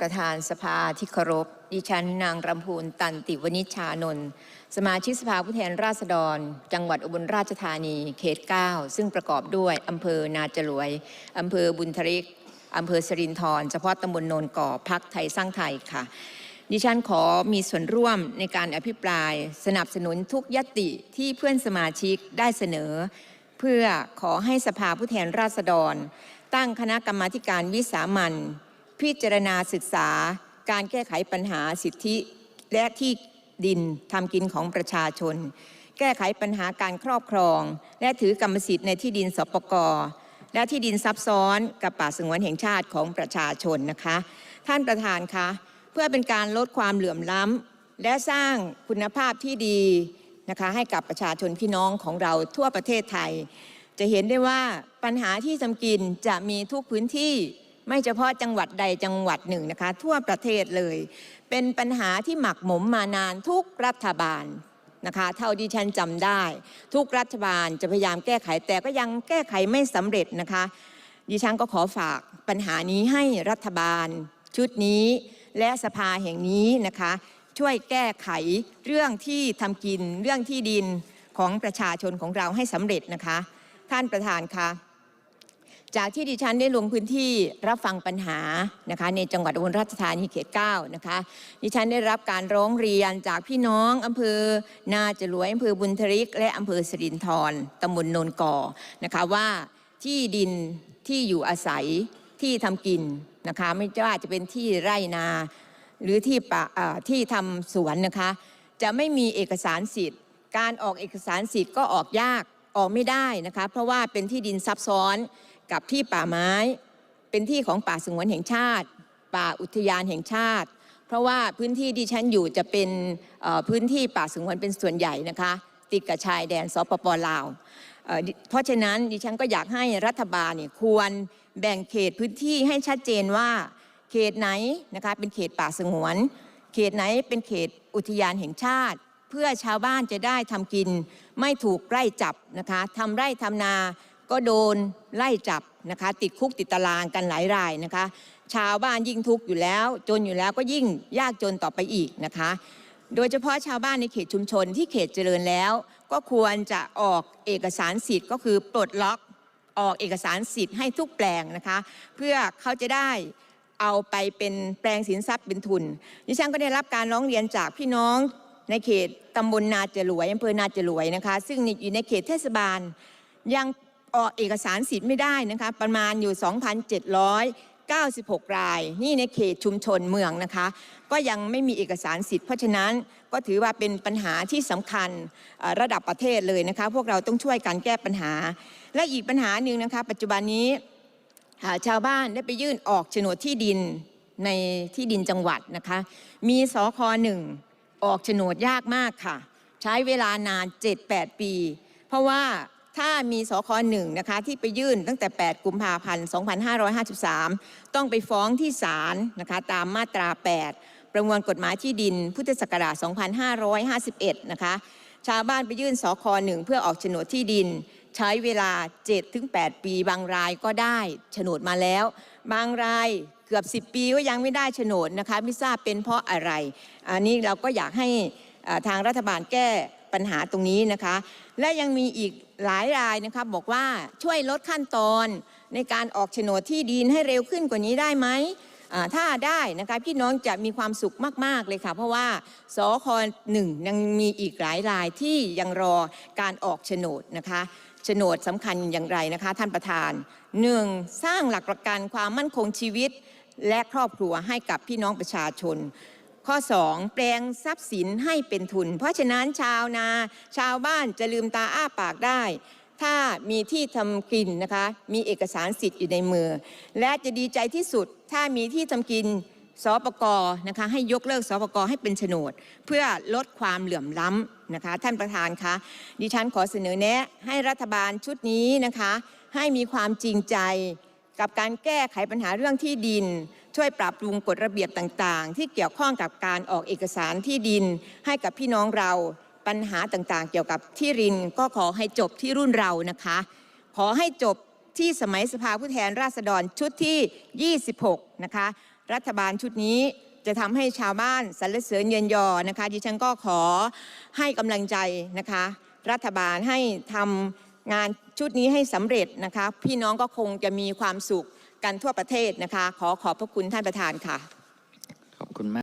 ประธานสภาที่เคารพ ดิฉันนางรำพูนตันติวณิชานนท์สมาชิกสภาผู้แทนราษฎร จังหวัดอุบลราชธานี เขต 9 ซึ่งประกอบด้วยอำเภอนาจรวยอำเภอบุญทริกอำเภอสรินทรเฉพาะตำบลโนนก่อพักไทยสร้างไทยค่ะ ดิฉันขอมีส่วนร่วมในการอภิปราย สนับสนุนทุกยติที่เพื่อนสมาชิกได้เสนอ เพื่อขอให้สภาผู้แทนราษฎร ตั้งคณะกรรมาการวิสามัน พิจารณาศึกษาการแก้ไขปัญหาสิทธิและที่ดินทำกินของประชาชน แก้ไขปัญหาการครอบครอง และถือกรรมสิทธิ์ในที่ดินสปกและที่ดินซับซ้อนกับป่าสงวนแห่งชาติของประชาชนนะคะ ท่านประธานคะเพื่อเป็นการลดความเหลื่อมล้ำและสร้างคุณภาพที่ดีนะคะให้กับประชาชนพี่น้องของเราทั่วประเทศไทย จะเห็นได้ว่าปัญหาที่ทำกินจะมีทุกพื้นที่ ไม่เฉพาะจังหวัดใดจังหวัดหนึ่งนะคะ ทั่วประเทศเลย เป็นปัญหาที่หมักหมมมานานทุกรัฐบาลนะคะเท่าที่ฉันจำได้ ทุกรัฐบาลจะพยายามแก้ไขแต่ก็ยังแก้ไขไม่สำเร็จนะคะ ดิฉันก็ขอฝากปัญหานี้ให้รัฐบาลชุดนี้และสภาแห่งนี้นะคะ ช่วยแก้ไขเรื่องที่ทำกินเรื่องที่ดินของประชาชนของเราให้สำเร็จนะคะ ท่านประธานคะ จากที่ดิฉันได้ลงพื้นที่รับฟังปัญหานะคะในจังหวัดอุบลราชธานีเขต9นะคะดิฉันได้รับการร้องเรียนจากพี่น้องอำเภอนาจรวยอำเภอบุญทริก และอำเภอสิรินธรตำบลโนนกอนะคะว่าที่ดินที่อยู่อาศัยที่ทำกินนะคะไม่ว่าจะเป็นที่ไร่นาหรือที่ป่าที่ทำสวนนะคะจะไม่มีเอกสารสิทธิ์ การออกเอกสารสิทธิ์ก็ออกยากออกไม่ได้นะคะเพราะว่าเป็นที่ดินซับซ้อน กับที่ป่าไม้ เป็นที่ของป่าสงวนแห่งชาติ ป่าอุทยานแห่งชาติ เพราะว่าพื้นที่ที่ฉันอยู่จะเป็นพื้นที่ป่าสงวนเป็นส่วนใหญ่นะคะ ติดกับชายแดนสปปลาว เพราะฉะนั้นดิฉันก็อยากให้รัฐบาลเนี่ยควรแบ่งเขตพื้นที่ให้ชัดเจนว่าเขตไหนนะคะเป็นเขตป่าสงวน เขตไหนเป็นเขตอุทยานแห่งชาติ เพื่อชาวบ้านจะได้ทำกินไม่ถูกไล่จับนะคะทำไร่ทำนา ก็โดนไล่จับนะคะ ติดคุกติดตารางกันหลายรายนะคะ ชาวบ้านยิ่งทุกข์อยู่แล้ว จนอยู่แล้วก็ยิ่งยากจนต่อไปอีกนะคะ โดยเฉพาะชาวบ้านในเขตชุมชนที่เขตเจริญแล้ว ก็ควรจะออกเอกสารสิทธิ์ก็คือปลดล็อกออกเอกสารสิทธิ์ให้ทุกแปลงนะคะ เพื่อเขาจะได้เอาไปเป็นแปลงสินทรัพย์เป็นทุนดิฉันก็ได้รับการร้องเรียนจากพี่น้องในเขตตำบลนาจรวยอำเภอนาจรวยนะคะ ซึ่งอยู่ในเขตเทศบาลยัง ออกเอกสารสิทธิ์ไม่ได้นะคะ ประมาณอยู่ 2,796 ราย นี่ในเขตชุมชนเมืองนะคะ ก็ยังไม่มีเอกสารสิทธิ์ เพราะฉะนั้นก็ถือว่าเป็นปัญหาที่สำคัญระดับประเทศเลยนะคะ พวกเราต้องช่วยกันแก้ปัญหา และอีกปัญหาหนึ่งนะคะ ปัจจุบันนี้อ่าชาวบ้านได้ไปยื่นออกโฉนดที่ดินในที่ดินจังหวัดนะคะ มีสคหนึ่งออกโฉนดยากมากค่ะ ใช้เวลานาน 7-8 ปี เพราะว่า ถ้ามีสคหนึ่งนะคะที่ไปยื่นตั้งแต่ 8 กุมภาพันธ์ 2553 ต้องไปฟ้องที่ศาลนะคะตามมาตรา 8 ประมวลกฎหมายที่ดินพุทธศักราช 2551 นะคะชาวบ้านไปยื่นสคหนึ่งเพื่อออกโฉนดที่ดิน ใช้เวลา 7-8 ปีบางรายก็ได้โฉนดมาแล้ว บางรายเกือบ 10 ปีก็ยังไม่ได้โฉนดนะคะไม่ทราบเป็นเพราะอะไร อันนี้เราก็อยากให้ทางรัฐบาลแก้ ปัญหาตรงนี้นะคะ และยังมีอีกหลายรายนะคะบอกว่าช่วยลดขั้นตอนในการออกโฉนดที่ดินให้เร็วขึ้นกว่านี้ได้ไหมถ้าได้นะคะพี่น้องจะมีความสุขมาก ๆ เลยค่ะ เพราะว่าสคหนึ่งยังมีอีกหลายรายที่ยังรอการออกโฉนดนะคะโฉนดสำคัญอย่างไรนะคะ ท่านประธานหนึ่งสร้างหลักประกันความมั่นคงชีวิต และครอบครัวให้กับพี่น้องประชาชน ข้อ 2 แปลงทรัพย์สินให้เป็นทุน เพราะฉะนั้นชาวนา ชาวบ้านจะลืมตาอ้าปากได้ ถ้ามีที่ทำกินนะคะ มีเอกสารสิทธิ์อยู่ในมือ และจะดีใจที่สุดถ้ามีที่ทำกินสปกนะคะให้ยกเลิกสปกให้เป็นโฉนด เพื่อลดความเหลื่อมล้ำนะคะ ท่านประธานคะดิฉันขอเสนอแนะให้รัฐบาลชุดนี้นะคะ ให้มีความจริงใจกับการแก้ไขปัญหาเรื่องที่ดิน ช่วยปรับปรุงกฎระเบียบต่างๆ ที่เกี่ยวข้องกับการออกเอกสารที่ดินให้กับพี่น้องเราปัญหาต่างๆ เกี่ยวกับที่รินก็ขอให้จบที่รุ่นเรานะคะ ขอให้จบที่สมัยสภาผู้แทนราษฎรชุดที่ 26 นะคะ รัฐบาลชุดนี้จะทำให้ชาวบ้านสรรเสริญเยินยอนะคะ ดิฉันก็ขอให้กำลังใจนะคะ รัฐบาลให้ทำงานชุดนี้ให้สำเร็จนะคะ พี่น้องก็คงจะมีความสุข กันทั่วประเทศนะคะ ขอขอบพระคุณท่านประธานค่ะ